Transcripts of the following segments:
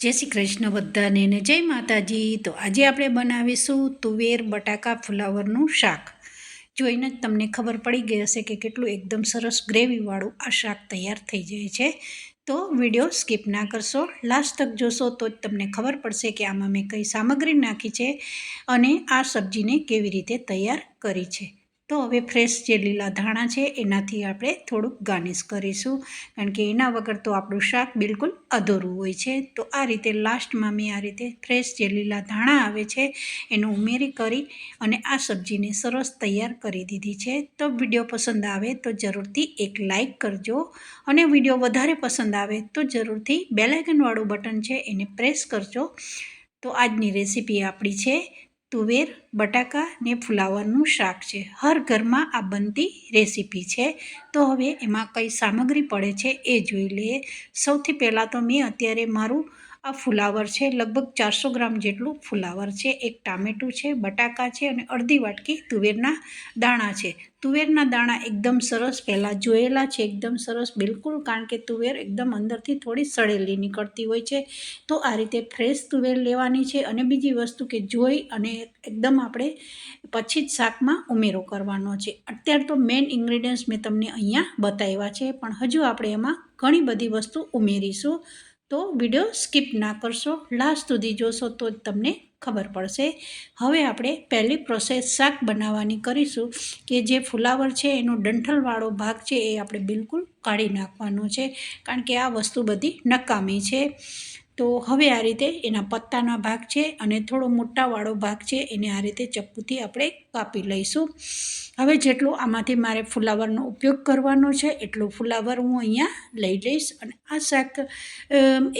જય શ્રી કૃષ્ણ બધાને ને જય માતાજી. તો આજે આપણે બનાવીશું તુવેર બટાકા ફુલાવરનું શાક. જોઈને જ તમને ખબર પડી ગઈ હશે કે કેટલું એકદમ સરસ ગ્રેવીવાળું આ શાક તૈયાર થઈ જાય છે, તો વીડિયો સ્કીપ ના કરશો. લાસ્ટ તક જોશો તો જ તમને ખબર પડશે કે આમાં મેં કઈ સામગ્રી નાખી છે અને આ સબ્જીને કેવી રીતે તૈયાર કરી છે. તો હવે ફ્રેશ જે લીલા ધાણા છે, એનાથી આપણે થોડુંક ગાર્નિશ કરીશું. કારણ કે એના વગર તો આપણું શાક બિલકુલ અધૂરું હોય છે. તો આ રીતે લાસ્ટમાં મેં આ રીતે ફ્રેશ જે લીલા ધાણા આવે છે, એનો ઉમેરી કરી અને આ સબ્જીને સરસ તૈયાર કરી દીધી છે. તો વીડિયો પસંદ આવે તો જરૂરથી એક લાઈક કરજો અને વીડિયો વધારે પસંદ આવે તો જરૂરથી બેલાઇકનવાળું બટન છે એને પ્રેસ કરજો. તો આજની રેસીપી આપણી છે તુવેર, બટાકા ને ફુલાવરનું શાક છે. હર ઘરમાં આ બનતી રેસીપી છે. તો હવે એમાં કઈ સામગ્રી પડે છે એ જોઈ લઈએ. સૌથી પહેલાં તો મેં અત્યારે મારું આ ફુલાવર છે, લગભગ ચારસો ગ્રામ જેટલું ફુલાવર છે. એક ટામેટું છે, બટાકા છે અને અડધી વાટકી તુવેરના દાણા છે. તુવેરના દાણા એકદમ સરસ, પહેલાં જોયેલા છે, એકદમ સરસ, બિલકુલ, કારણ કે તુવેર એકદમ અંદરથી થોડી સળેલી નીકળતી હોય છે. તો આ રીતે ફ્રેશ તુવેર લેવાની છે અને બીજી વસ્તુ કે જોઈ અને એકદમ આપણે પછી જ શાકમાં ઉમેરો કરવાનો છે. અત્યારે તો મેઇન ઇન્ગ્રીડિયન્ટ્સ મેં તમને અહીંયા બતાવ્યા છે, પણ હજુ આપણે એમાં ઘણી બધી વસ્તુ ઉમેરીશું. તો વીડિયો સ્કીપ ના કરશો, લાસ્ટ સુધી જોશો તો જ તમને ખબર પડશે. હવે આપણે પહેલી પ્રોસેસ શાક બનાવવાની કરીશું કે જે ફુલાવર છે, એનો ડંઠલવાળો ભાગ છે, એ આપણે બિલકુલ કાઢી નાખવાનો છે. કારણ કે આ વસ્તુ બધી નકામી છે. તો હવે આ રીતે એના પત્તાના ભાગ છે અને થોડો મોટાવાળો ભાગ છે, એને આ રીતે ચપ્પુથી આપણે કાપી લઈશું. હવે જેટલું આમાંથી મારે ફુલાવરનો ઉપયોગ કરવાનો છે, એટલો ફુલાવર હું અહીંયા લઈ લઈશ. અને આ શાક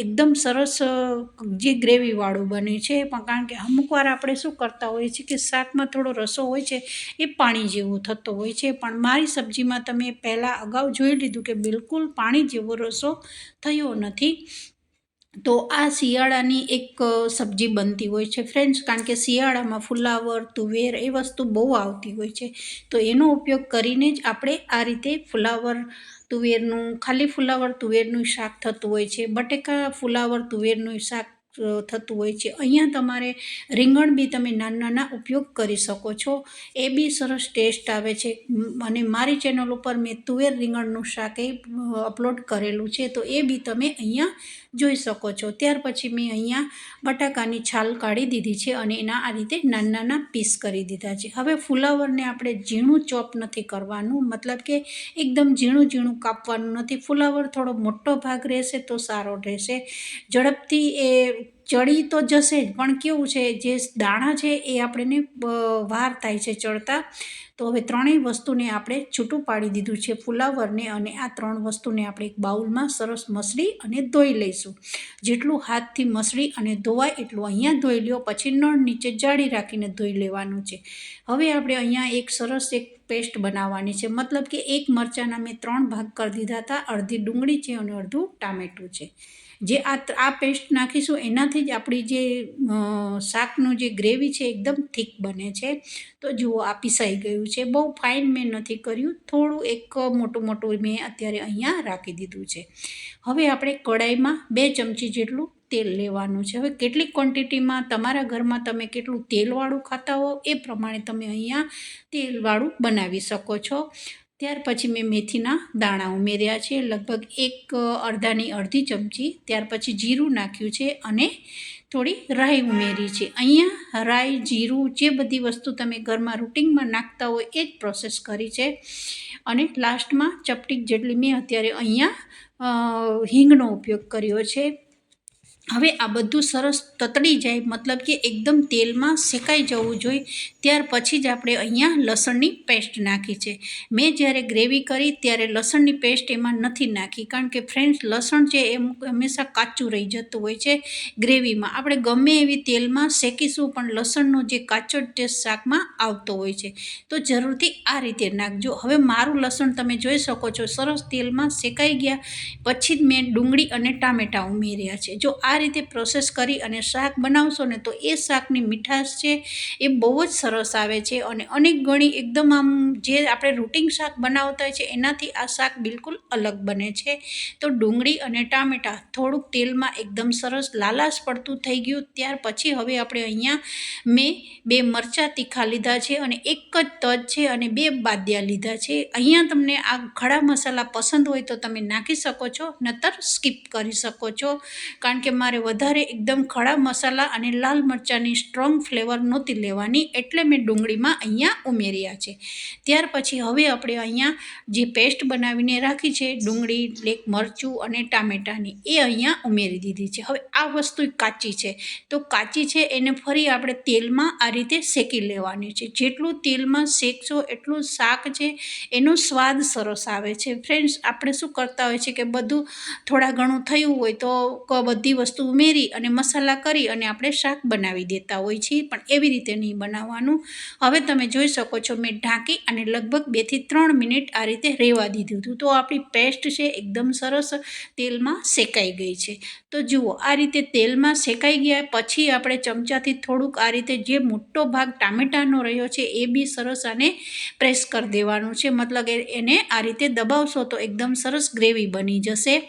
એકદમ સરસ જે ગ્રેવીવાળું બને છે, પણ કારણ કે અમુક વાર આપણે શું કરતા હોઈએ છીએ કે શાકમાં થોડો રસો હોય છે, એ પાણી જેવો થતો હોય છે. પણ મારી સબ્જીમાં તમે પહેલાં અગાઉ જોઈ લીધું કે બિલકુલ પાણી જેવો રસો થયો નથી. તો આ શિયાળાની એક સબ્જી બનતી હોય છે ફ્રેન્ડ્સ કારણ કે શિયાળામાં ફુલાવર, તુવેર એ વસ્તુ બહુ આવતી હોય છે. તો એનો ઉપયોગ કરીને જ આપણે આ રીતે ફુલાવર, તુવેરનું, ખાલી ફુલાવર, તુવેરનું શાક થતું હોય છે. બટેકા, ફુલાવર, તુવેરનું શાક થતું હોય છે. અહીંયા તમારે રીંગણ બી તમે નાના નાના ઉપયોગ કરી શકો છો. એ બી સરસ ટેસ્ટ આવે છે. અને મારી ચેનલ ઉપર મેં તુવેર રીંગણનું શાક એ અપલોડ કરેલું છે. તો એ બી તમે અહીંયા જોઈ શકો છો. ત્યાર પછી મેં અહીંયા બટાકાની છાલ કાઢી દીધી છે અને એના આ રીતે નાના નાના પીસ કરી દીધા છે. હવે ફુલાવરને આપણે ઝીણું ચોપ નથી કરવાનું. મતલબ કે એકદમ ઝીણું ઝીણું કાપવાનું નથી. ફુલાવર થોડો મોટો ભાગ રહેશે તો સારો રહેશે. ઝડપથી એ ચડી તો જશે જ, પણ કેવું છે, જે દાણા છે એ આપણને વાર થાય છે ચડતા. તો હવે ત્રણેય વસ્તુને આપણે છૂટું પાડી દીધું છે ફુલાવરને અને આ ત્રણ વસ્તુને આપણે એક બાઉલમાં સરસ મસળી અને ધોઈ લઈશું. જેટલું હાથથી મસળી અને ધોવાય એટલું અહીંયા ધોઈ લ્યો, પછી નળ નીચે જાળી રાખીને ધોઈ લેવાનું છે. હવે આપણે અહીંયા એક સરસ એક પેસ્ટ બનાવવાની છે, મતલબ કે એક મરચાંના મેં ત્રણ ભાગ કરી દીધા હતા, અડધી ડુંગળી છે અને અડધું ટામેટું છે. જે આ આ પેસ્ટ નાખીશું, એનાથી જ આપણી જે શાકનું જે ગ્રેવી છે, એકદમ થીક બને છે. તો જુઓ, આ પીસાઈ ગયું છે. બહુ ફાઇન મેં નથી કર્યું. થોડું એક મોટું મોટું મેં અત્યારે અહીંયા રાખી દીધું છે. હવે આપણે કડાઈમાં બે ચમચી જેટલું તેલ લેવાનું છે. હવે કેટલી ક્વોન્ટિટીમાં તમારા ઘરમાં તમે કેટલું તેલવાળું ખાતા હો, એ પ્રમાણે તમે અહીંયા તેલવાળું બનાવી શકો છો. ત્યાર પછી મેં મેથીના દાણા ઉમેર્યા છે, લગભગ એક અડધાની અડધી ચમચી. ત્યાર પછી જીરું નાખ્યું છે અને થોડી રાઈ ઉમેરી છે. અહીંયા રાઈ, જીરું જે બધી વસ્તુ તમે ઘરમાં રૂટિનમાં નાખતા હોય એ જ પ્રોસેસ કરી છે. અને લાસ્ટમાં ચપટીક જેટલી મેં અત્યારે અહીંયા હિંગનો ઉપયોગ કર્યો છે. હવે આ બધું સરસ તતડી જાય, મતલબ કે એકદમ તેલમાં શેકાઈ જવું જોઈએ. ત્યાર પછી જ આપણે અહીંયા લસણની પેસ્ટ નાખી છે. મેં જ્યારે ગ્રેવી કરી ત્યારે લસણની પેસ્ટ એમાં નથી નાખી, કારણ કે ફ્રેન્ડ્સ, લસણ છે એ હંમેશા કાચું રહી જતું હોય છે ગ્રેવીમાં. આપણે ગમે એવી તેલમાં શેકીશું પણ લસણનો જે કાચો ટેસ્ટ શાકમાં આવતો હોય છે, તો જરૂરથી આ રીતે નાખજો. હવે મારું લસણ તમે જોઈ શકો છો, સરસ તેલમાં શેકાઈ ગયા. પછી જ મેં ડુંગળી અને ટામેટાં ઉમેર્યા છે. જો આ રીતે પ્રોસેસ કરી અને શાક બનાવશો ને તો એ શાકની મીઠાશ છે એ બહુ જ સરસ આવે છે અને અનેક ગણી એકદમ આમ જે આપણે રૂટિન શાક બનાવતા હોય છે, એનાથી આ શાક બિલકુલ અલગ બને છે. તો ડુંગળી અને ટામેટાં થોડુંક તેલમાં એકદમ સરસ લાલાશ પડતું થઈ ગયું. ત્યાર પછી હવે આપણે અહીંયા મેં બે મરચાં તીખા લીધા છે અને એક જ તજ છે અને બે બાદિયા લીધા છે. અહીંયા તમને આ ખડા મસાલા પસંદ હોય તો તમે નાખી શકો છો, નતર સ્કીપ કરી શકો છો. કારણ કે મારે વધારે એકદમ ખડા મસાલા અને લાલ મરચાંની સ્ટ્રોંગ ફ્લેવર નહોતી લેવાની એટલે મેં ડુંગળીમાં અહીંયા ઉમેર્યા છે. ત્યાર પછી હવે આપણે અહીંયા જે પેસ્ટ બનાવીને રાખી છે, ડુંગળી લેક મરચું અને ટામેટાની, એ અહીંયા ઉમેરી દીધી છે. હવે આ વસ્તુ કાચી છે. તો કાચી છે એને ફરી આપણે તેલમાં આ રીતે શેકી લેવાની છે. જેટલું તેલમાં શેકશો એટલું શાક છે, એનો સ્વાદ સરસ આવે છે. ફ્રેન્ડ્સ આપણે શું કરતા હોય છે કે બધું થોડા ઘણું થયું હોય તો બધી વસ્તુ ઉમેરી અને મસાલા કરી અને આપણે શાક બનાવી દેતા હોય છીએ. પણ એવી રીતે નહીં બનાવવાનું. હવે તમે જોઈ શકો છો, મેં ઢાંકી અને લગભગ બેથી ત્રણ મિનિટ આ રીતે રહેવા દીધું હતું. તો આપણી પેસ્ટ છે એકદમ સરસ તેલમાં શેકાઈ ગઈ છે. તો જુઓ, આ રીતે તેલમાં શેકાઈ ગયા પછી આપણે ચમચાથી થોડુંક આ રીતે જે મોટો ભાગ ટામેટાનો રહ્યો છે એ બી સરસ આને પ્રેસ કરી દેવાનું છે. મતલબ એને આ રીતે દબાવશો તો એકદમ સરસ ગ્રેવી બની જશે.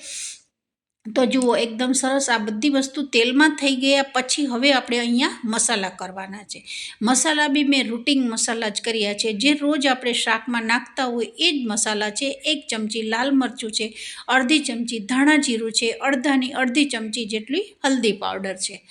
તો જુઓ, એકદમ સરસ આ બધી વસ્તુ તેલમાં થઈ ગયા પછી હવે આપણે અહીંયા મસાલા કરવાના છે. મસાલા બી મેં રૂટિન મસાલા જ કર્યા છે. જે રોજ આપણે શાકમાં નાખતા હોય એ જ મસાલા છે. એક ચમચી લાલ મરચું છે, અડધી ચમચી ધાણા જીરું છે, અડધાની અડધી ચમચી જેટલી હલ્દી પાવડર છે.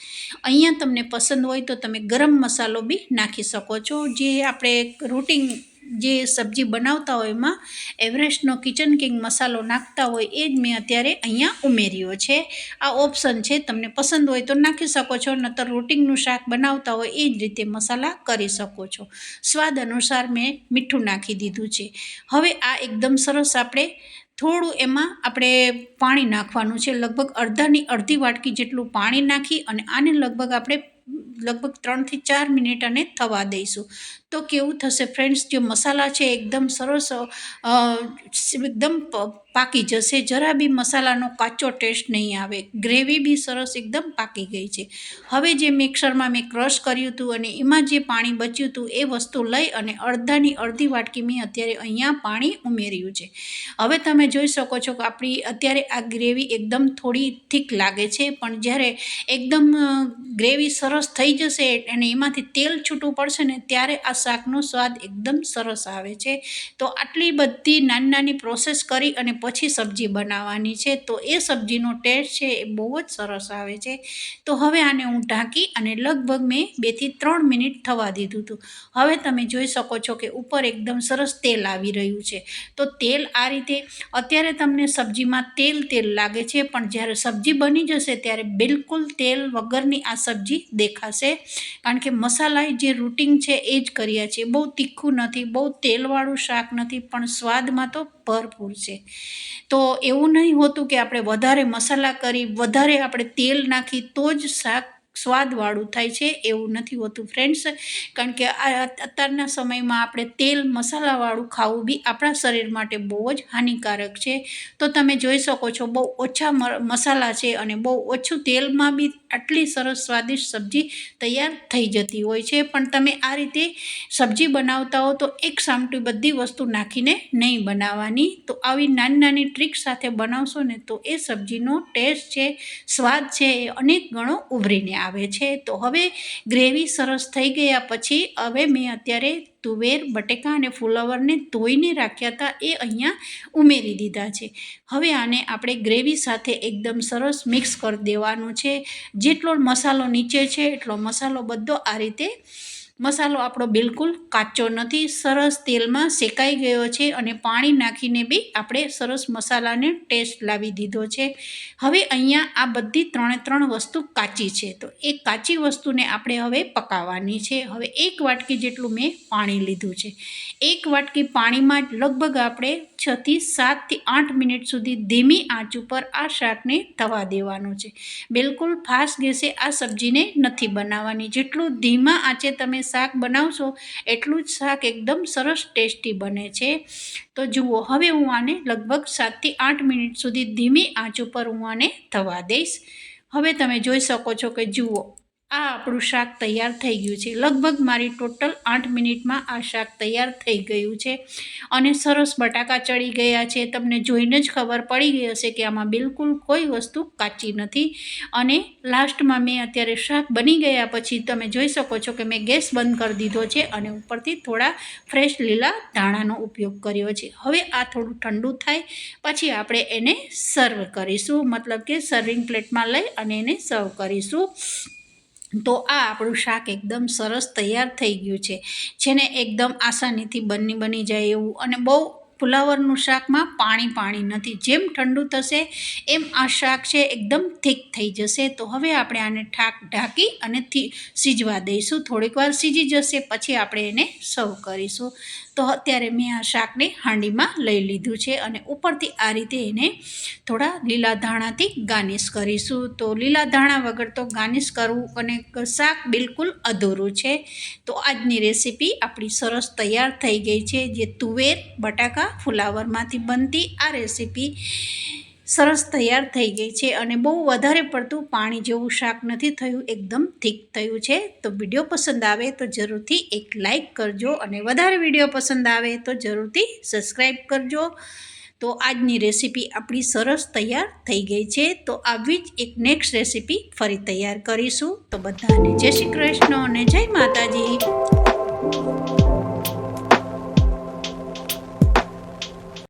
અહીંયા તમને પસંદ હોય તો તમે ગરમ મસાલો બી નાખી શકો છો. જે આપણે રૂટિન જે સબ્જી બનાવતા હોય એમાં એવરેસ્ટનો કિચન કિંગ મસાલો નાખતા હોય એ જ મેં અત્યારે અહીંયા ઉમેર્યો છે. આ ઓપ્શન છે, તમને પસંદ હોય તો નાખી શકો છો, નતર રોટિંગનું શાક બનાવતા હોય એ જ રીતે મસાલા કરી શકો છો. સ્વાદ અનુસાર મેં મીઠું નાખી દીધું છે. હવે આ એકદમ સરસ આપણે થોડું એમાં આપણે પાણી નાખવાનું છે. લગભગ અડધાની અડધી વાટકી જેટલું પાણી નાખી અને આને લગભગ આપણે લગભગ ત્રણથી ચાર મિનિટ અને થવા દઈશું. તો કેવું થશે? ફ્રેન્ડ્સ જે મસાલા છે, એકદમ સરસ એકદમ પાકી જશે. જરા બી મસાલાનો કાચો ટેસ્ટ નહીં આવે. ગ્રેવી બી સરસ એકદમ પાકી ગઈ છે. હવે જે મિક્સરમાં મેં ક્રશ કર્યું હતું અને એમાં જે પાણી બચ્યું હતું, એ વસ્તુ લઈ અને અડધાની અડધી વાટકી મેં અત્યારે અહીંયા પાણી ઉમેર્યું છે. હવે તમે જોઈ શકો છો કે આપણી અત્યારે આ ગ્રેવી એકદમ થોડી થીક લાગે છે, પણ જ્યારે એકદમ ગ્રેવી સરસ થઈ જશે અને એમાંથી તેલ છૂટું પડશે ને, ત્યારે આ શાકનો સ્વાદ એકદમ સરસ આવે છે. તો આટલી બધી નાની નાની પ્રોસેસ કરી અને પછી સબ્જી બનાવવાની છે. તો એ સબ્જીનો ટેસ્ટ છે એ બહુ જ સરસ આવે છે. તો હવે આને હું ઢાંકી અને લગભગ મેં બેથી ત્રણ મિનિટ થવા દીધું હતું. હવે તમે જોઈ શકો છો કે ઉપર એકદમ સરસ તેલ આવી રહ્યું છે. તો તેલ આ રીતે, અત્યારે તમને સબ્જીમાં તેલ તેલ લાગે છે, પણ જ્યારે સબ્જી બની જશે ત્યારે બિલકુલ તેલ વગરની આ સબ્જી દેખાશે. કારણ કે મસાલા જે રૂટિન છે એ જ કર્યા છે બહુ તીખું નથી, બહુ તેલવાળું શાક નથી, પણ સ્વાદમાં તો ભરપૂર છે. તો એવું નહીં હોતું કે આપણે વધારે મસાલા કરી, વધારે આપણે તેલ નાખી તો જ શાક સ્વાદવાળું થાય છે, એવું નથી હોતું ફ્રેન્ડ્સ કારણ કે અત્યારના સમયમાં આપણે તેલ મસાલાવાળું ખાવું બી આપણા શરીર માટે બહુ જ હાનિકારક છે. તો તમે જોઈ શકો છો, બહુ ઓછા મસાલા છે અને બહુ ઓછું તેલમાં બી આટલી સરસ સ્વાદિષ્ટ સબ્જી તૈયાર થઈ જતી હોય છે. પણ તમે આ રીતે સબ્જી બનાવતા હો તો એક સામટી બધી વસ્તુ નાખીને નહીં બનાવવાની. તો આવી નાની નાની ટ્રીક સાથે બનાવશો ને તો એ સબ્જીનો ટેસ્ટ છે, સ્વાદ છે એ અનેક ગણો ઉભરીને આવે છે. તો હવે ગ્રેવી સરસ થઈ ગયા પછી હવે મેં અત્યારે તુવેર, બટેકા અને ફુલાવરને ધોઈને રાખ્યા હતા. એ અહીંયા ઉમેરી દીધા છે. હવે આને આપણે ગ્રેવી સાથે એકદમ સરસ મિક્સ કરી દેવાનું છે. જેટલો મસાલો નીચે છે, એટલો મસાલો બધો આ રીતે મસાલો આપણો બિલકુલ કાચો નથી, સરસ તેલમાં શેકાઈ ગયો છે અને પાણી નાખીને બી આપણે સરસ મસાલાને ટેસ્ટ લાવી દીધો છે. હવે અહીંયા આ બધી ત્રણે ત્રણ વસ્તુ કાચી છે, તો એ કાચી વસ્તુને આપણે હવે પકાવવાની છે. હવે એક વાટકી જેટલું મેં પાણી લીધું છે. એક વાટકી પાણીમાં લગભગ આપણે છથી સાતથી આઠ મિનિટ સુધી ધીમી આંચ ઉપર આ શાકને થવા દેવાનું છે. બિલકુલ ફાસ્ટ ગેસે આ સબ્જીને નથી બનાવવાની. જેટલું ધીમા આંચે તમે શાક બનાવશો, એટલું જ શાક એકદમ સરસ ટેસ્ટી બને છે. તો જુઓ, હવે હું આને લગભગ સાતથી આઠ મિનિટ સુધી ધીમી આંચ ઉપર હું આને થવા દઈશ. હવે તમે જોઈ શકો છો કે જુઓ આ આપણું શાક તૈયાર થઈ ગયું છે. લગભગ મારી ટોટલ આઠ મિનિટમાં આ શાક તૈયાર થઈ ગયું છે. અને સરસ બટાકા ચડી ગયા છે. તમને જોઈને જ ખબર પડી ગઈ હશે કે આમાં બિલકુલ કોઈ વસ્તુ કાચી નથી. અને લાસ્ટમાં મેં અત્યારે શાક બની ગયા પછી તમે જોઈ શકો છો કે મેં ગેસ બંધ કરી દીધો છે અને ઉપરથી થોડા ફ્રેશ લીલા ધાણાનો ઉપયોગ કર્યો છે. હવે આ થોડું ઠંડુ થાય. પછી આપણે એને સર્વ કરીશું. મતલબ કે સર્વિંગ પ્લેટમાં લઈ અને એને સર્વ કરીશું. તો આ આપણું શાક એકદમ સરસ તૈયાર થઈ ગયું છે, જેને એકદમ આસાનીથી બની બની જાય એવું. અને બહુ ફુલાવરનું શાકમાં પાણી પાણી નથી. જેમ ઠંડુ થશે, એમ આ શાક છે એકદમ થીક થઈ જશે. તો હવે આપણે આને ઠાક ઢાંકી અને સીજવા દઈશું. થોડીક વાર સીજી જશે, પછી આપણે એને સર્વ કરીશું. તો અત્યારે મેં આ શાકને હાંડીમાં લઈ લીધું છે અને ઉપરથી આ રીતે એને થોડા લીલા ધાણાથી ગાર્નિશ કરીશું. તો લીલા ધાણા વગર તો ગાર્નિશ કરવું અને શાક બિલકુલ અધૂરું છે. તો આજની રેસીપી આપણી સરસ તૈયાર થઈ ગઈ છે. જે તુવેર, બટાકા ફુલાવરમાંથી બનતી આ રેસીપી સરસ તૈયાર થઈ ગઈ છે અને બહુ વધારે પડતું પાણી જેવું શાક નથી થયું, એકદમ થીક થયું છે. તો વીડિયો પસંદ આવે તો જરૂરથી એક લાઈક કરજો અને વધારે વીડિયો પસંદ આવે તો જરૂરથી સબસ્ક્રાઈબ કરજો. તો આજની રેસીપી આપણી સરસ તૈયાર થઈ ગઈ છે. તો આવી જ એક નેક્સ્ટ રેસીપી ફરી તૈયાર કરીશું. તો બધાને જય શ્રી કૃષ્ણ અને જય માતાજી.